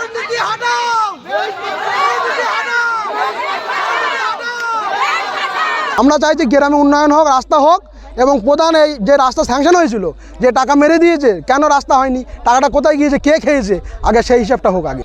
দুর্নীতি আমরা চাইছি গ্রামে উন্নয়ন হোক, রাস্তা হোক, এবং প্রধান এই যে রাস্তা স্যাংশন হয়েছিল, যে টাকা মেরে দিয়েছে, কেন রাস্তা হয়নি, টাকাটা কোথায় গিয়েছে, কে খেয়েছে, আগে সেই হিসাবটা হোক আগে।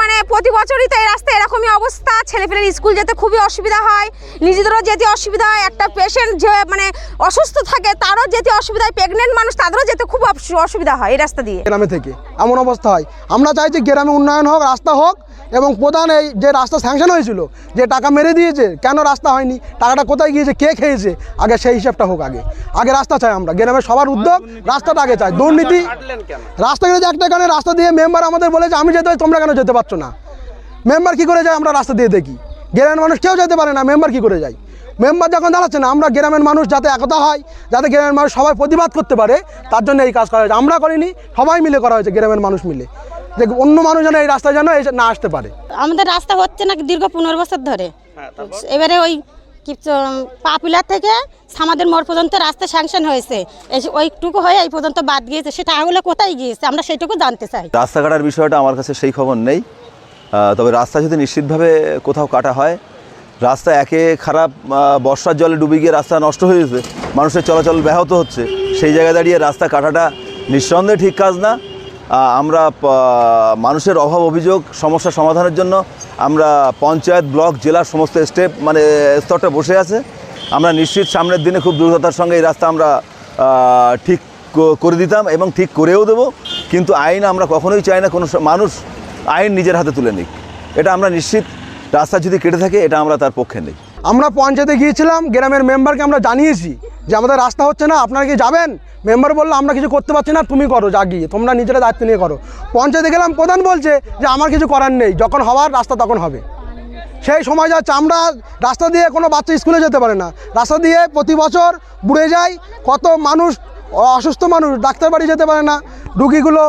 মানে প্রতি বছরই তো এই রাস্তায় এরকমই অবস্থা। ছেলেপেলের স্কুল যেতে খুবই অসুবিধা হয়। নিজেদেরও যেতে অসুবিধা হয়। একটা পেশেন্ট যে মানে অসুস্থ থাকে, তারও যেতে অসুবিধা হয়। প্রেগনেন্ট মানুষ, তাদেরও যেতে খুব অসুবিধা হয় এই রাস্তা দিয়ে। গ্রামে থেকে। এমন অবস্থা হয়। আমরা চাইছি গ্রামে উন্নয়ন হোক, রাস্তা হোক এবং প্রধান এই যে রাস্তা স্যাংশন হয়েছিল, যে টাকা মেরে দিয়েছে, কেন রাস্তা হয়নি, টাকাটা কোথায় গিয়েছে, কে খেয়েছে, আগে সেই হিসাবটা হোক আগে। আগে রাস্তা চাই আমরা, গ্রামের সবার উদ্যোগ রাস্তাটা আগে চাই। দুর্নীতি, রাস্তা গেলে একটা কারণে রাস্তা দিয়ে মেম্বার আমাদের বলেছে আমি যেতে তোমরা কেন যেতে পারছ না? মেম্বার কি করে যায়, আমরা রাস্তা দিয়ে দেখি। গ্রামের মানুষ কেউ যেতে পারে না মেম্বার কি করে যায়? মেম্বার যখন দাঁড়াচ্ছে না, আমরা গ্রামের মানুষ যাতে একতা হয়, যাতে গ্রামের মানুষ সবাই প্রতিবাদ করতে পারে, তার জন্য এই কাজ করা হয়েছে। আমরা করিনি, সবাই মিলে করা হয়েছে, গ্রামের মানুষ মিলে। যে অন্য মানুষ যেন এই রাস্তায় যেন এসে না আসতে পারে। আমাদের রাস্তা হচ্ছে না দীর্ঘ পনেরো বছর ধরে। এবারে ওই পাপিলার থেকে সামাদের মোড় পর্যন্ত রাস্তা স্যাংশন হয়েছে। এই- ওইটুকু হয়ে এই পর্যন্ত বাদ গিয়েছে। সেটা আগুলো কোথায় গিয়েছে? আমরা সেইটুকু জানতে চাই। রাস্তা কাটার বিষয়টা আমার কাছে সেই খবর নেই। তবে রাস্তা যদি নিশ্চিতভাবে কোথাও কাটা হয় রাস্তা একে খারাপ বর্ষার জলে ডুবে গিয়ে রাস্তা নষ্ট হয়ে গেছে মানুষের চলাচল ব্যাহত হচ্ছে সেই জায়গায় দাঁড়িয়ে রাস্তা কাটাটা নিঃসন্দেহে ঠিক কাজ না। আমরা মানুষের অভাব অভিযোগ, সমস্যা সমাধানের জন্য আমরা পঞ্চায়েত ব্লক, জেলার সমস্ত স্টেপ মানে স্তরটা বসে আছে। আমরা নিশ্চিত সামনের দিনে খুব দ্রুততার সঙ্গে এই রাস্তা আমরা ঠিক করে দিতাম এবং ঠিক করেও দেবো। কিন্তু আইন আমরা কখনোই চাই না, কোনো মানুষ আইন নিজের হাতে তুলে নিক। এটা আমরা নিশ্চিত, রাস্তা যদি কেটে থাকে, এটা আমরা তার পক্ষে নেই। আমরা পঞ্চায়েতে গিয়েছিলাম, গ্রামের মেম্বারকে আমরা জানিয়েছি যে আমাদের রাস্তা হচ্ছে না, আপনারা কি যাবেন? মেম্বার বলল, আমরা কিছু করতে পারছি না, তুমি করো, যা গিয়ে, তোমরা নিজেরা দায়িত্ব নিয়ে করো। পঞ্চায়েতে গেলাম, প্রধান বলছে যে আমার কিছু করার নেই, যখন হওয়ার রাস্তা তখন হবে। সেই সময় যাচ্ছে আমরা রাস্তা দিয়ে কোনো বাচ্চা স্কুলে যেতে পারে না। রাস্তা দিয়ে প্রতি বছর বুড়ে যায়, কত মানুষ, অসুস্থ মানুষ, ডাক্তার বাড়ি যেতে পারে না, রুগীগুলো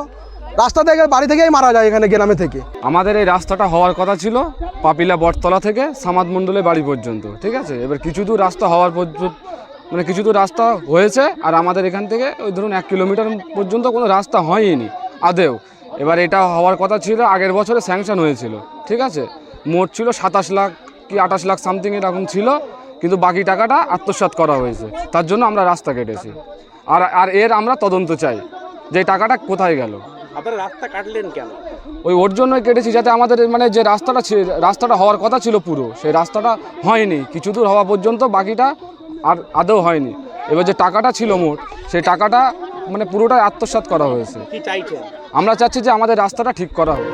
রাস্তা থেকে, বাড়ি থেকেই মারা যায় এখানে গ্রামে থেকে। আমাদের এই রাস্তাটা হওয়ার কথা ছিল পাপিলা বটতলা থেকে সামাদ মণ্ডলের বাড়ি পর্যন্ত, ঠিক আছে? এবার কিছু দূর রাস্তা হওয়ার পর্যন্ত মানে কিছু দূর রাস্তা হয়েছে, আর আমাদের এখান থেকে ওই ধরুন এক কিলোমিটার পর্যন্ত কোনো রাস্তা হয়নি, আদেও। এবার এটা হওয়ার কথা ছিল, আগের বছরে স্যাংশন হয়েছিল, ঠিক আছে? মোট ছিল সাতাশ লাখ কি আঠাশ লাখ সামথিং এরকম ছিল, কিন্তু বাকি টাকাটা আত্মসাৎ করা হয়েছে। তার জন্য আমরা রাস্তা কেটেছি। আর আর এর আমরা তদন্ত চাই যে টাকাটা কোথায় গেল। আপনারা রাস্তা কাটলেন কেন? ওই ওর জন্যই কেটেছি যাতে আমাদের মানে যে রাস্তাটা রাস্তাটা হওয়ার কথা ছিল পুরো সেই রাস্তাটা হয়নি। কিছু দূর হওয়া পর্যন্ত বাকিটা আর আদৌ হয়নি। এবার যে টাকাটা ছিল মোট সেই টাকাটা মানে পুরোটাই আত্মসাৎ করা হয়েছে। আমরা চাচ্ছি যে আমাদের রাস্তাটা ঠিক করা হোক।